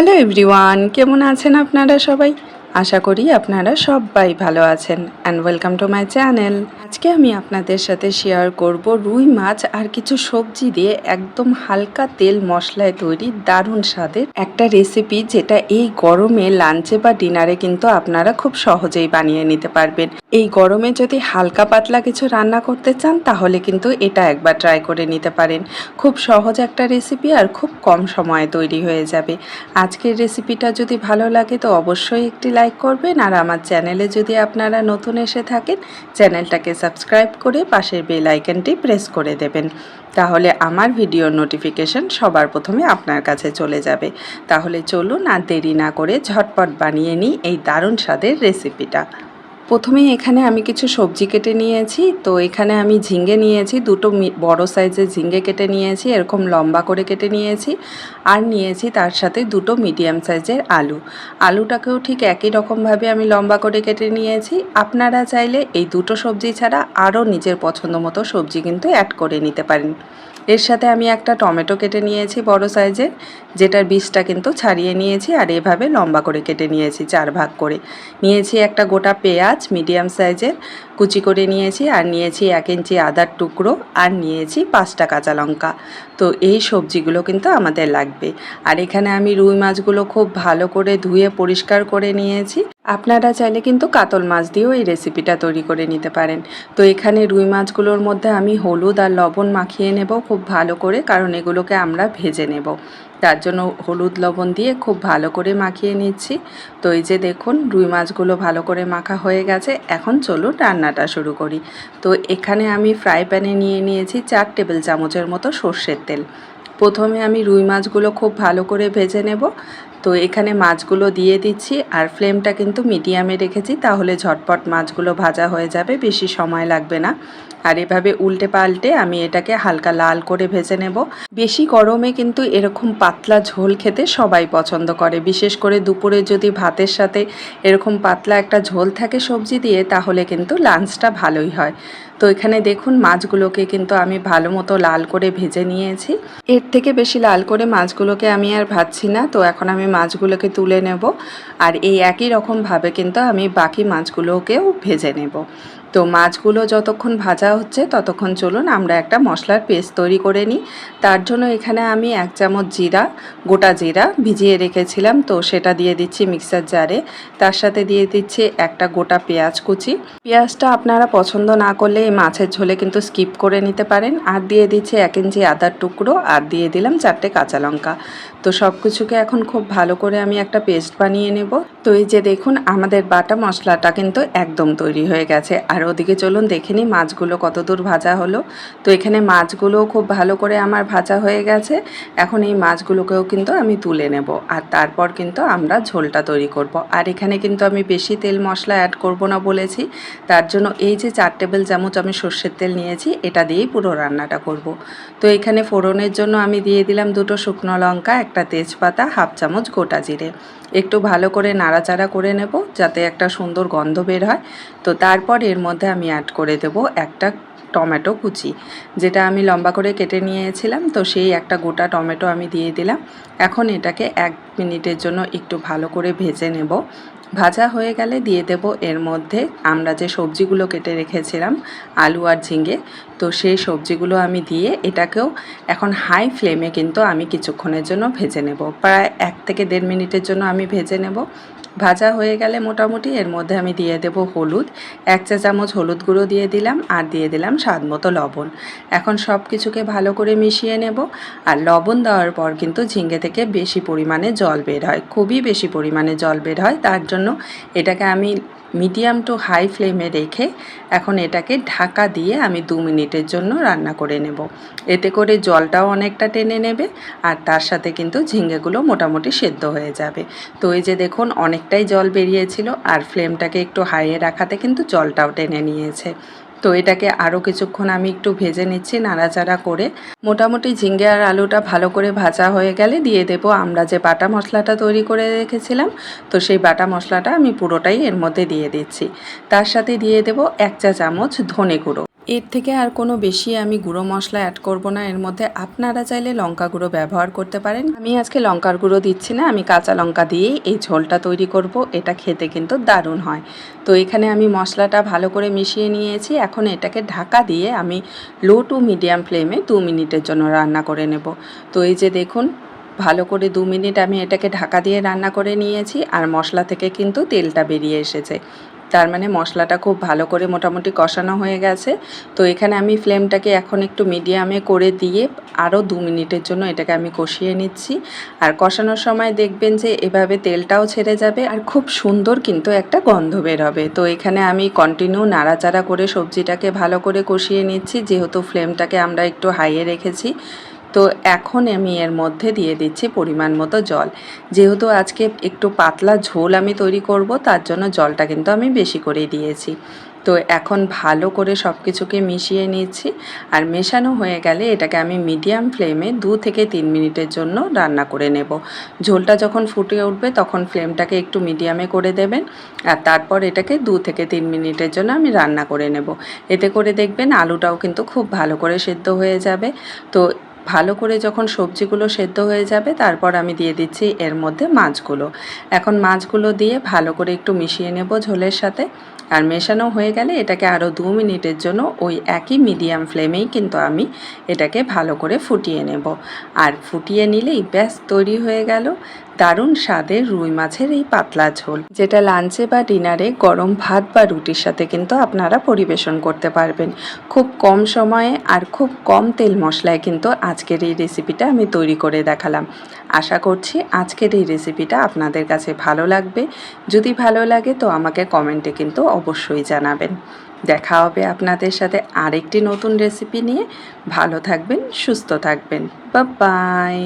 Hello everyone, কেমন আছেন আপনারা সবাই? আশা করি আপনারা সবাই ভালো আছেন and welcome to my channel আজকে আমি আপনাদের সাথে শেয়ার করব রুই মাছ আর কিছু সবজি দিয়ে একদম হালকা তেল মশলায় তৈরি দারুণ স্বাদের একটা রেসিপি যেটা এই গরমে লাঞ্চে বা ডিনারে কিন্তু আপনারা খুব সহজেই বানিয়ে নিতে পারবেন। এই গরমে যদি হালকা পাতলা কিছু রান্না করতে চান, তাহলে কিন্তু এটা একবার ট্রাই করে নিতে পারেন। খুব সহজ একটা রেসিপি আর খুব কম সময়ে তৈরি হয়ে যাবে। আজকের রেসিপিটা যদি ভালো লাগে তো অবশ্যই একটি লাইক করবেন আর আমার চ্যানেলে যদি আপনারা নতুন এসে থাকেন চ্যানেলটাকে সাবস্ক্রাইব করে পাশের বেল আইকনটি প্রেস করে দেবেন। তাহলে আমার ভিডিও নোটিফিকেশন সবার প্রথমে আপনার কাছে চলে যাবে। তাহলে চলুন আর দেরি না করে ঝটপট বানিয়ে নিই এই দারুণ স্বাদের রেসিপিটা। প্রথমেই এখানে আমি কিছু সবজি কেটে নিয়েছি। তো এখানে আমি ঝিঙ্গে নিয়েছি, দুটো বড় সাইজের ঝিঙ্গে কেটে নিয়েছি, এরকম লম্বা করে কেটে নিয়েছি আর নিয়েছি তার সাথে দুটো মিডিয়াম সাইজের আলু। আলুটাকেও ঠিক একই রকমভাবে আমি লম্বা করে কেটে নিয়েছি। আপনারা চাইলে এই দুটো সবজি ছাড়া আরও নিজের পছন্দ মতো সবজি কিন্তু অ্যাড করে নিতে পারেন। এর সাথে আমি একটা টমেটো কেটে নিয়েছি বড় সাইজের যেটার বীজটা কিন্তু ছাড়িয়ে নিয়েছি আর এভাবে লম্বা করে কেটে নিয়েছি চার ভাগ করে। নিয়েছি একটা গোটা পেঁয়াজ মিডিয়াম সাইজের কুচি করে নিয়েছি আর নিয়েছি এক ইঞ্চি আদার টুকরো আর নিয়েছি পাঁচটা কাঁচা লঙ্কা। তো এই সবজিগুলো কিন্তু আমাদের লাগবে। আর এখানে আমি রুই মাছগুলো খুব ভালো করে ধুয়ে পরিষ্কার করে নিয়েছি। আপনারা চাইলে কিন্তু কাতল মাছ দিয়েও এই রেসিপিটা তৈরি করে নিতে পারেন। তো এখানে রুই মাছগুলোর মধ্যে আমি হলুদ আর লবণ মাখিয়ে নেব খুব ভালো করে, কারণ এগুলোকে আমরা ভেজে নেব। তার জন্য হলুদ লবণ দিয়ে খুব ভালো করে মাখিয়ে নিচ্ছি। তো এই যে দেখুন, রুই মাছগুলো ভালো করে মাখা হয়ে গেছে। এখন চলুন রান্নাটা শুরু করি। তো এখানে আমি ফ্রাই প্যানে নিয়ে নিয়েছি চার টেবিল চামচের মতো সর্ষের তেল। প্রথমে আমি রুই মাছগুলো খুব ভালো করে ভেজে নেব। তো এখানে মাছগুলো দিয়ে দিচ্ছি আর ফ্লেমটা কিন্তু মিডিয়ামে রেখেছি, তাহলে ঝটপট মাছগুলো ভাজা হয়ে যাবে, বেশি সময় লাগবে না। আর এভাবে উল্টে পাল্টে আমি এটাকে হালকা লাল করে ভেজে নেব। বেশি গরমে কিন্তু এরকম পাতলা ঝোল খেতে সবাই পছন্দ করে। বিশেষ করে দুপুরে যদি ভাতের সাথে এরকম পাতলা একটা ঝোল থাকে সবজি দিয়ে, তাহলে কিন্তু লাঞ্চটা ভালোই হয়। তো এখানে দেখুন মাছগুলোকে কিন্তু আমি ভালো মতো লাল করে ভেজে নিয়েছি। এর থেকে বেশি লাল করে মাছগুলোকে আমি আর ভাজছি না। তো এখন আমি মাছগুলোকে তুলে নেব। আর এই একই রকমভাবে কিন্তু আমি বাকি মাছগুলোকেও ভেজে নেব। তো মাছগুলো যতক্ষণ ভাজা হচ্ছে ততক্ষণ চলুন আমরা একটা মশলার পেস্ট তৈরি করে নিই। তার জন্য এখানে আমি এক চামচ জিরা, গোটা জিরা ভিজিয়ে রেখেছিলাম। তো সেটা দিয়ে দিচ্ছি মিক্সার জারে। তার সাথে দিয়ে দিচ্ছি একটা গোটা পেঁয়াজ কুচি। পেঁয়াজটা আপনারা পছন্দ না করলে এই মাছের ঝোলে কিন্তু স্কিপ করে নিতে পারেন। আর দিয়ে দিচ্ছি এক ইঞ্চি আদার টুকরো আর দিয়ে দিলাম চারটে কাঁচা লঙ্কা। তো সব কিছুকে এখন খুব ভালো করে আমি একটা পেস্ট বানিয়ে নেব। তো এই যে দেখুন, আমাদের বাটা মশলাটা কিন্তু একদম তৈরি হয়ে গেছে। আর ওদিকে চলুন দেখে নিই মাছগুলো কত দূর ভাজা হলো। তো এখানে মাছগুলোও খুব ভালো করে আমার ভাজা হয়ে গেছে। এখন এই মাছগুলোকেও কিন্তু আমি তুলে নেব। আর তারপর কিন্তু আমরা ঝোলটা তৈরি করব। আর এখানে কিন্তু আমি বেশি তেল মশলা অ্যাড করব না বলেছি। তার জন্য এই যে চার টেবিল চামচ আমি সর্ষের তেল নিয়েছি, এটা দিয়েই পুরো রান্নাটা করব। তো এখানে ফোড়নের জন্য আমি দিয়ে দিলাম দুটো শুকনো লঙ্কা একটা তেজপাতা হাফ চামচ গোটা জিরে। একটু ভালো করে নাড়াচাড়া করে নেব যাতে একটা সুন্দর গন্ধ বের হয়। তো তারপর এর মধ্যে আমি অ্যাড করে দেব একটা টমেটো কুচি, যেটা আমি লম্বা করে কেটে নিয়েছিলাম। তো সেই একটা গোটা টমেটো আমি দিয়ে দিলাম। এখন এটাকে এক মিনিটের জন্য একটু ভালো করে ভেজে নেব। ভাজা হয়ে গেলে দিয়ে দেব এর মধ্যে আমরা যে সবজিগুলো কেটে রেখেছিলাম, আলু আর ঝিঙে, তো সেই সবজিগুলো আমি দিয়ে এটাকেও এখন হাই ফ্লেমে কিন্তু আমি কিছুক্ষণের জন্য ভেজে নেব। প্রায় এক থেকে দেড় মিনিটের জন্য আমি ভেজে নেব। ভাজা হয়ে গেলে মোটামুটি এর মধ্যে আমি দিয়ে দেব হলুদ। এক চা চামচ হলুদ গুঁড়ো দিয়ে দিলাম আর দিয়ে দিলাম স্বাদ মতো লবণ। এখন সব কিছুকে ভালো করে মিশিয়ে নেব আর লবণ দেওয়ার পর কিন্তু ঝিঙ্গে থেকে বেশি পরিমাণে জল বের হয়। খুবই বেশি পরিমাণে জল বের হয়, তার জন্য এটাকে আমি মিডিয়াম টু হাই ফ্লেমে রেখে এখন এটাকে ঢাকা দিয়ে আমি দু মিনিটের জন্য রান্না করে নেব। এতে করে জলটাও অনেকটা টেনে নেবে আর তার সাথে কিন্তু ঝিঙ্গেগুলো মোটামুটি সেদ্ধ হয়ে যাবে। তো এই যে দেখুন, অনেকটাই জল বেরিয়েছিল আর ফ্লেমটাকে একটু হাইয়ে রাখাতে কিন্তু জলটাও টেনে নিয়েছে। তো এটাকে আরও কিছুক্ষণ আমি একটু ভেজে নিচ্ছি নাড়াচাড়া করে। মোটামুটি ঝিঙ্গে আর আলুটা ভালো করে ভাজা হয়ে গেলে দিয়ে দেব আমরা যে বাটা মশলাটা তৈরি করে রেখেছিলাম, তো সেই বাটা মশলাটা আমি পুরোটাই এর মধ্যে দিয়ে দিচ্ছি। তার সাথে দিয়ে দেব এক চা চামচ ধনে গুঁড়ো। এর থেকে আর কোনো বেশি আমি গুঁড়ো মশলা অ্যাড করব না। এর মধ্যে আপনারা চাইলে লঙ্কা গুঁড়ো ব্যবহার করতে পারেন। আমি আজকে লঙ্কার গুঁড়ো দিচ্ছি না, আমি কাঁচা লঙ্কা দিয়েই এই ঝোলটা তৈরি করব। এটা খেতে কিন্তু দারুণ হয়। তো এখানে আমি মশলাটা ভালো করে মিশিয়ে নিয়েছি। এখন এটাকে ঢাকা দিয়ে আমি লো টু মিডিয়াম ফ্লেমে দু মিনিটের জন্য রান্না করে নেব। তো এই যে দেখুন, ভালো করে দু মিনিট আমি এটাকে ঢাকা দিয়ে রান্না করে নিয়েছি। আর মশলা থেকে কিন্তু তেলটা বেরিয়ে এসেছে। তার মানে মশলাটা খুব ভালো করে মোটামুটি কষানো হয়ে গেছে। তো এখানে আমি ফ্লেমটাকে এখন একটু মিডিয়ামে করে দিয়ে আরও দু মিনিটের জন্য এটাকে আমি কষিয়ে নিচ্ছি। আর কষানোর সময় দেখবেন যে এভাবে তেলটাও ছেড়ে যাবে আর খুব সুন্দর কিন্তু একটা গন্ধ বের হবে। তো এখানে আমি কন্টিনিউ নাড়াচাড়া করে সবজিটাকে ভালো করে কষিয়ে নিচ্ছি, যেহেতু ফ্লেমটাকে আমরা একটু হাইয়ে রেখেছি। তো এখন আমি এর মধ্যে দিয়ে দিচ্ছি পরিমাণ মতো জল। যেহেতু আজকে একটু পাতলা ঝোল আমি তৈরি করব, তার জন্য জলটা কিন্তু আমি বেশি করেই দিয়েছি। তো এখন ভালো করে সব কিছুকে মিশিয়ে নিচ্ছি আর মেশানো হয়ে গেলে এটাকে আমি মিডিয়াম ফ্লেমে দু থেকে তিন মিনিটের জন্য রান্না করে নেব। ঝোলটা যখন ফুটে উঠবে তখন ফ্লেমটাকে একটু মিডিয়ামে করে দেবেন আর তারপর এটাকে দু থেকে তিন মিনিটের জন্য আমি রান্না করে নেব। এতে করে দেখবেন আলুটাও কিন্তু খুব ভালো করে সেদ্ধ হয়ে যাবে। তো ভালো করে যখন সবজিগুলো সেদ্ধ হয়ে যাবে, তারপর আমি দিয়ে দিচ্ছি এর মধ্যে মাছগুলো। এখন মাছগুলো দিয়ে ভালো করে একটু মিশিয়ে নেব ঝোলের সাথে। আর মেশানো হয়ে গেলে এটাকে আরও দু মিনিটের জন্য ওই একই মিডিয়াম ফ্লেমেই কিন্তু আমি এটাকে ভালো করে ফুটিয়ে নেব। আর ফুটিয়ে নিলেই ব্যাস তৈরি হয়ে গেল। দারুণ স্বাদের রুই মাছের এই পাতলা ঝোল, যেটা লাঞ্চে বা ডিনারে গরম ভাত বা রুটির সাথে কিন্তু আপনারা পরিবেশন করতে পারবেন। খুব কম সময়ে আর খুব কম তেল মশলায় কিন্তু আজকের এই রেসিপিটা আমি তৈরি করে দেখালাম। আশা করছি আজকের এই রেসিপিটা আপনাদের কাছে ভালো লাগবে। যদি ভালো লাগে তো আমাকে কমেন্টে কিন্তু অবশ্যই জানাবেন। দেখা হবে আপনাদের সাথে আরেকটি নতুন রেসিপি নিয়ে। ভালো থাকবেন, সুস্থ থাকবেন। বা বাই